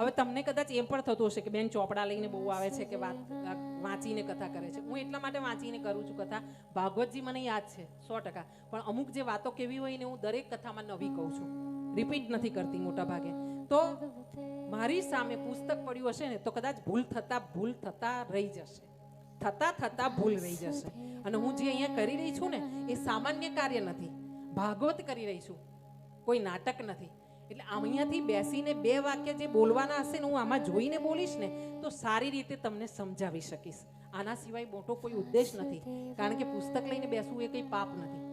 હવે તમને કદાચ એમ પણ થતું હશે કે બેન ચોપડા લઈને બહુ આવે છે કે વાત વાંચીને કથા કરે છે. હું એટલા માટે વાંચીને કરું છું કથા. ભાગવતજી મને યાદ છે, સો ટકા. પણ અમુક જે વાતો કેવી હોય ને હું દરેક કથામાં નવી કહું છું. રિપીટ નથી કરતી મોટા ભાગે. તો મારી સામે પુસ્તક પડ્યું હશે ને તો કદાચ ભૂલ થતા ભૂલ થતા રહી જશે. થતા થતા ભૂલ રહી જશે. અને હું જે અહીંયા કરી રહી છું ને એ સામાન્ય કાર્ય નથી. ભાગવત કરી રહી છું. કોઈ નાટક નથી. એટલે અહીંયાથી બેસીને બે વાક્ય જે બોલવાના હશે ને હું આમાં જોઈને બોલીશ ને, તો સારી રીતે તમને સમજાવી શકીશ. આના સિવાય મોટો કોઈ ઉદ્દેશ નથી. કારણ કે પુસ્તક લઈને બેસવું એ કંઈ પાપ નથી.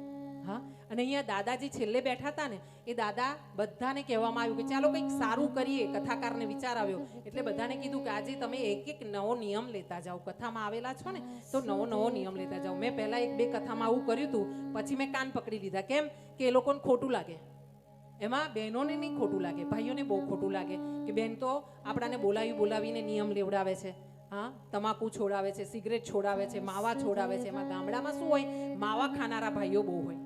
હા? અને અહીંયા દાદાજી છેલ્લે બેઠા હતા ને, એ દાદા બધાને કહેવામાં આવ્યું કે ચાલો કંઈક સારું કરીએ, કથાકારને વિચાર આવ્યો. એટલે બધાને કીધું કે આજે તમે એક એક નવો નિયમ લેતા જાઓ. કથામાં આવેલા છો ને, તો નવો નવો નિયમ લેતા જાઓ. મેં પહેલાં એક બે કથામાં આવું કર્યું હતું, પછી મેં કાન પકડી લીધા. કેમ? કે એ લોકોને ખોટું લાગે. એમાં બહેનોને નહીં ખોટું લાગે, ભાઈઓને બહુ ખોટું લાગે કે બેન તો આપણાને બોલાવી બોલાવીને નિયમ લેવડાવે છે. હા, તમાકુ છોડાવે છે, સિગરેટ છોડાવે છે, માવા છોડાવે છે. એમાં ગામડામાં શું હોય? માવા ખાનારા ભાઈઓ બહુ હોય.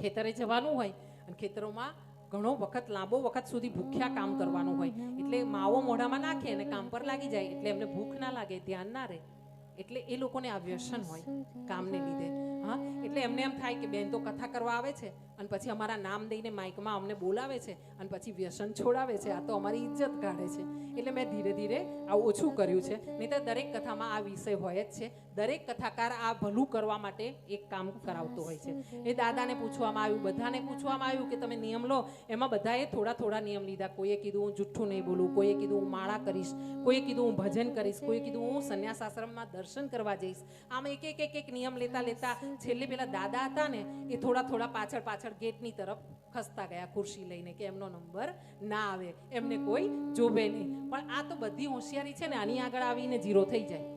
ખેતરે જવાનું હોય અને ખેતરોમાં ઘણો વખત, લાંબો વખત સુધી ભૂખ્યા કામ કરવાનું હોય. એટલે માવો મોઢામાં નાખે અને કામ પર લાગી જાય, એટલે એમને ભૂખ ના લાગે, ધ્યાન ના રહે. એટલે એ લોકોને આ વ્યસન હોય, કામને લીધે. એટલે એમને એમ થાય કે બેન તો કથા કરવા આવે છે અને પછી અમારા નામ દઈને માઇકમાં અમને બોલાવે છે અને પછી વ્યસન છોડાવે છે. આ તો અમારી ઇજ્જત કાઢે છે. એટલે મેં ધીરે ધીરે આ ઓછું કર્યું છે. નહીં દરેક કથામાં આ વિષય હોય જ છે. દરેક કથાકાર આ ભલું કરવા માટે એક કામ કરાવતો હોય છે. એ દાદાને પૂછવામાં આવ્યું, બધાને પૂછવામાં આવ્યું કે તમે નિયમ લો. એમાં બધાએ થોડા થોડા નિયમ લીધા. કોઈએ કીધું, હું જુઠ્ઠું નહીં બોલું. કોઈએ કીધું, હું માળા કરીશ. કોઈએ કીધું, હું ભજન કરીશ. કોઈએ કીધું, હું સંન્યાસ આશ્રમમાં દર્શન કરવા જઈશ. આમ એક એક એક એક નિયમ લેતા લેતા છેલ્લે પેલા દાદા હતા ને, એ થોડા થોડા પાછળ પાછળ ગેટની તરફ ખસતા ગયા, ખુરશી લઈને કે એમનો નંબર ના આવે, એમને કોઈ જોવે નહીં. પણ આ તો બધી હોશિયારી છે ને, આની આગળ આવીને જીરો થઈ જાય.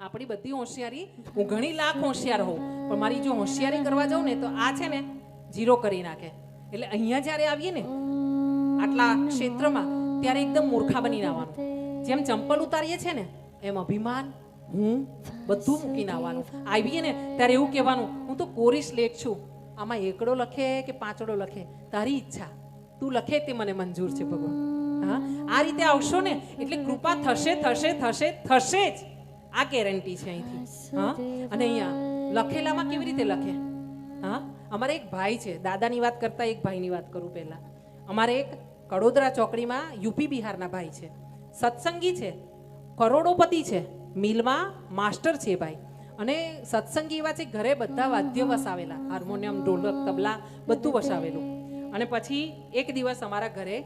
આપણી બધી હોશિયારી, હું ઘણી લાખ હોશિયાર હોઉં, પણ મારી જો હોશિયારી કરવા જાઉં ને, તો આ છે ને જીરો કરી નાખે. એટલે અહીંયા જ્યારે આવીએ ને, આટલા ક્ષેત્રમાં, ત્યારે એકદમ મૂર્ખા બનીને આવવાનું. જેમ ચંપલ ઉતારીએ છે ને, એમ અભિમાન હું બધું મૂકીને આવવાનું આવીએ ને ત્યારે એવું કહેવાનું, હું તો કોરીશ લેખ છું. આમાં એકડો લખે કે પાંચડો લખે? તારી ઈચ્છા. તું લખે તે મને મંજૂર છે, ભગવાન. હા? આ રીતે આવશો ને, એટલે કૃપા થશે થશે થશે થશે જ. આ ગેરંટી છે અહીંથી. હા? અને અહીંયા, લખેલામાં કેવી રીતે લખે? હા? અમારે એક ભાઈ છે, દાદાની વાત કરતા એક ભાઈની વાત કરું પહેલા. અમારે એક કડોદરા ચોકડીમાં યુપી બિહારના ભાઈ છે. સત્સંગી છે, કરોડોપતિ છે. મિલમાં માસ્ટર છે ભાઈ. અને સત્સંગી એવા છે, ઘરે બધા વાદ્ય વસાવેલા, હાર્મોનિયમ, ઢોલક, તબલા, બધું વસાવેલું. અને પછી એક દિવસ અમારા ઘરે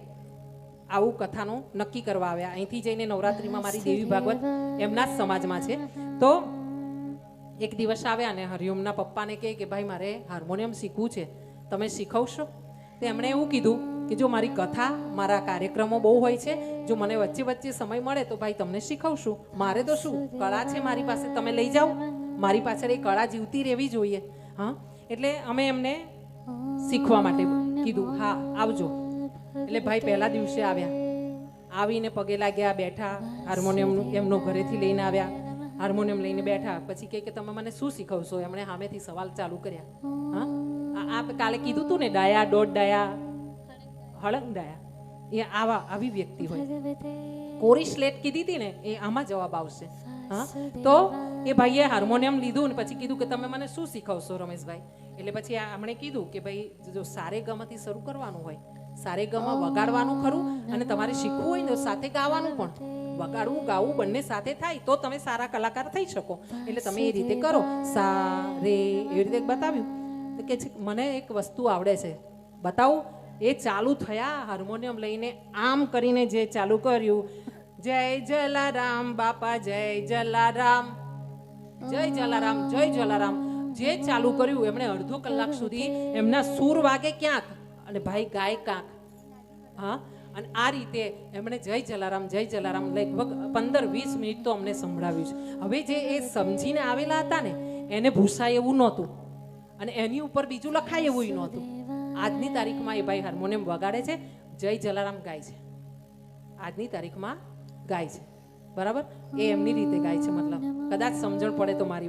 આવું કથાનું નક્કી કરવા આવ્યા. અહીંથી જઈને નવરાત્રિમાં મારી દેવી ભાગવત એમના જ સમાજમાં છે. તો એક દિવસ આવ્યા અને હરિઓમના પપ્પાને કહે કે, ભાઈ, મારે હાર્મોનિયમ શીખવું છે. તમે શીખવશો? તો એમણે એવું કીધું કે જો મારી કથા, મારા કાર્યક્રમો બહુ હોય છે, જો મને વચ્ચે વચ્ચે સમય મળે તો ભાઈ તમને શીખવશું. મારે તો શું? કળા છે મારી પાસે, તમે લઈ જાઓ. મારી પાછળ એ કળા જીવતી રહેવી જોઈએ. હા? એટલે અમે એમને શીખવા માટે કીધું, હા, આવજો. એટલે ભાઈ પહેલા દિવસે આવ્યા. આવીને પગે લાગ્યા, બેઠા હાર્મોનિયમનું એમનો ઘરેથી લઈને આવ્યા. હાર્મોનિયમ લઈને બેઠા. પછી કહે કે, તમે મને શું શીખવશો? એમણે સામેથી સવાલ ચાલુ કર્યા. હા? આપ કાલે કીધું તું ને, ડાયા, દોઢ ડાયા હળંગ ડાયા એ આવા આવી વ્યક્તિ હોય કોરી સ્લેટ કીધી હતી ને એ આમાં જવાબ આવશે. હા? તો એ ભાઈએ હાર્મોનિયમ લીધું ને પછી કીધું કે તમે મને શું શીખવશો રમેશભાઈ? એટલે પછી આમણે કીધું કે ભાઈ જો સારે ગમથી શરૂ કરવાનું હોય સારે ગમ વગાડવાનું ખરું અને તમારે શીખવું હોય ને તો સાથે ગાવાનું પણ. વગાડવું ગાવું બંને સાથે થાય તો તમે સારા કલાકાર થઈ શકો. એટલે તમે એ રીતે કરો. સા રે એવી રીતે બતાવ્યું. કે છે, મને એક વસ્તુ આવડે છે. બતાવું? એ ચાલુ થયા, હાર્મોનિયમ લઈને આમ કરીને જે ચાલુ કર્યું, જય જલારામ બાપા, જય જલારામ. જય જલારામ જય જલારામ. જે ચાલુ કર્યું, એમણે અડધો કલાક સુધી એમના સૂર વાગે ક્યાંક અને ભાઈ ગાય કાંક. હા? અને આ રીતે એમણે જય જલારામ જય જલારામ લગભગ પંદર વીસ મિનિટ તો અમને સંભળાવ્યું છે. હવે જે એ સમજીને આવેલા હતા ને, એને ભૂસાય એવું નહોતું. અને એની ઉપર બીજું લખાય એવું નહોતું. આજની તારીખમાં એ ભાઈ હાર્મોનિયમ વગાડે છે, જય જલારામ ગાય છે. આજની તારીખમાં ગાય છે. બરાબર? એ એમની રીતે ગાય છે, મતલબ. કદાચ સમજણ પડે તો મારી